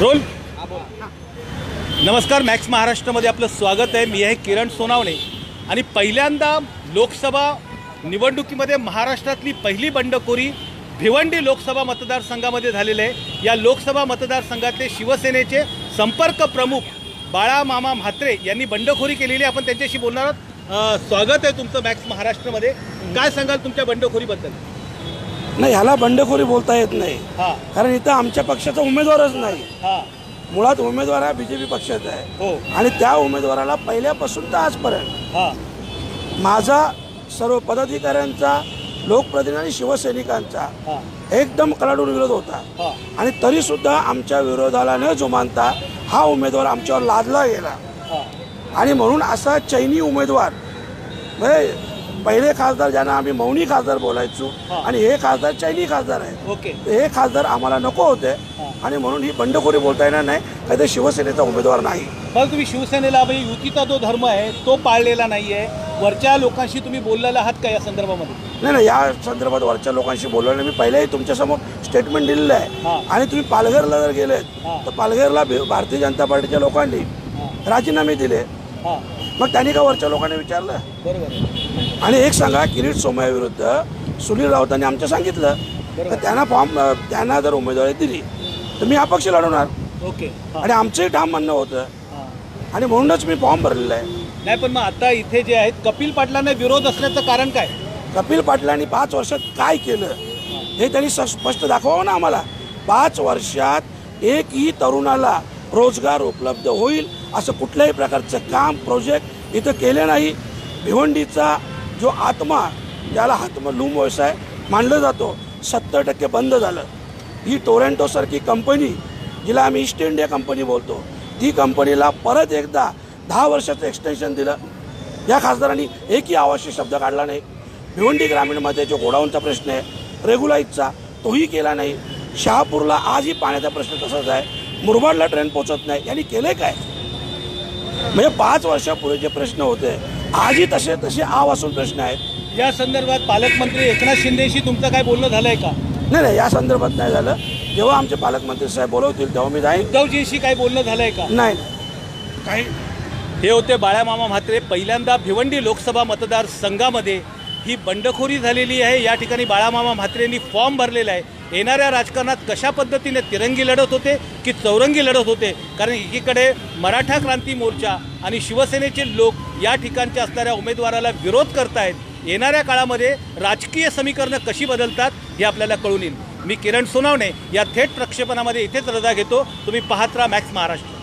Role. नमस्कार max महाराष्ट्रामध्ये आपलं स्वागत आहे. मी आहे किरण सोनावणे. आणि पहिल्यांदा लोकसभा निवडणुकीमध्ये महाराष्ट्रातली पहिली बंडखोरी भिवंडी लोकसभा मतदारसंघामध्ये झालेलं आहे. या लोकसभा मतदारसंघातले शिवसेनेचे संपर्क प्रमुख बाळा मामा म्हात्रे यांनी बंडखोरी केलेली आहे. आपण त्यांच्याशी बोलणार आहोत. स्वागत आहे तुमचं मॅक्स महाराष्ट्रामध्ये. काय सांगाल तुमच्या बंडखोरीबद्दल? नाही ह्याला बंडखोरी बोलता येत नाही. कारण इथं आमच्या पक्षाचा उमेदवारच नाही. हां. मुळात उमेदवार हा बीजेपी पक्षाचा आहे. हो. आणि त्या उमेदवाराला पहिल्यापासून तर आजपर्यंत. माझा सर्व पदाधिकाऱ्यांचा लोकप्रतिनिधी आणि शिवसैनिकांचा एकदम कडाडून विरोध होता. आणि तरी सुद्धा आमच्या विरोधाला न जुमानता हा उमेदवार आमच्यावर लादला गेला. हां. आणि म्हणून असा चैनी उमेदवार म्हणजे पहिले खासदार ज्यांना आम्ही मौनी खासदार बोलायचो. आणि हे खासदार चैनी खासदार आहेत. ओके. हे खासदार आम्हाला नको होते. आणि म्हणून ही बंडखोरी बोलता येणार नाही. काही ते शिवसेनेचा उमेदवार नाही. मग तुम्ही शिवसेनेला म्हणजे युतीचा जो धर्म आहे तो पाळलेला नाही आहे वरच्या लोकांशी तुम्ही बोललेला आहात का या संदर्भामध्ये? नाही नाही या संदर्भात वरच्या लोकांशी बोललो नाही. मी पहिलेही तुमच्यासमोर स्टेटमेंट दिलेलं. आहे. आणि तुम्ही पालघरला जर गेलेत. तर पालघरला भारतीय जनता पार्टीच्या लोकांनी राजीनामे दिले. मग त्यांनी का वरच्या लोकांनी विचारलं? बरोबर. आणि एक सांगा किरीट सोमयाविरुद्ध सुनील राऊतांनी आमच्या सांगितलं तर त्यांना फॉर्म त्यांना जर उमेदवारी दिली तर मी अपक्ष लढवणार. ओके. आणि आमचंही ठाम म्हणणं होतं. आणि म्हणूनच मी फॉर्म भरलेला आहे. नाही पण मग आता इथे जे आहेत कपिल पाटलांना विरोध असण्याचं कारण काय? कपिल पाटलांनी पाच वर्षात काय केलं हे त्यांनी स्पष्ट दाखवावं ना आम्हाला. पाच वर्षात एकही तरुणाला रोजगार उपलब्ध होईल असं कुठल्याही प्रकारचं काम प्रोजेक्ट इथं केले नाही. भिवंडीचा जो आत्मा ज्याला हातमलूम व्यवसाय मानला जातो सत्तर टक्के बंद झालं. ही टोरेंटोसारखी कंपनी जिला आम्ही ईस्ट इंडिया कंपनी बोलतो ती कंपनीला परत एकदा दहा वर्षाचं एक्सटेन्शन दिलं. या खासदारांनी एकही आवश्यक शब्द काढला नाही. भिवंडी ग्रामीणमध्ये जो गोडाऊनचा प्रश्न आहे रेग्युलाईजचा तोही केला नाही. शहापूरला आजही पाण्याचा प्रश्न तसाच आहे. मुरबाडला ट्रेन पोचत नाही. यांनी केलंय काय? म्हणजे पाच वर्षापूर्वी जे प्रश्न होते आजही तसे तसे आव असून प्रश्न आहेत. या संदर्भात पालकमंत्री एकनाथ शिंदेशी तुमचं काय बोलणं झालंय का? नाही नाही या संदर्भात नाही झालं. जेव्हा आमचे पालकमंत्री साहेब बोलवतील तेव्हा मी जाईन. उद्धवजींशी काय बोलणं झालंय का? नाही. काही हे होते बाळामामा म्हात्रे. पहिल्यांदा भिवंडी लोकसभा मतदारसंघामध्ये ही बंडखोरी झालेली आहे. या ठिकाणी बाळामामा म्हात्रेंनी फॉर्म भरलेला आहे. येणाऱ्या राजकारणात कशा पद्धतीने तिरंगी लढत होते की चौरंगी लढत होते कारण एकीकडे मराठा क्रांती मोर्चा आणि शिवसेनेचे लोक या ठिकाणच्या असणाऱ्या उमेदवाराला विरोध करतायत येणाऱ्या काळामध्ये राजकीय समीकरणं कशी बदलतात हे आपल्याला कळून येईल. मी किरण सोनावणे या थेट प्रक्षेपणामध्ये इथेच रजा घेतो. तुम्ही पाहत राहा मॅक्स महाराष्ट्र.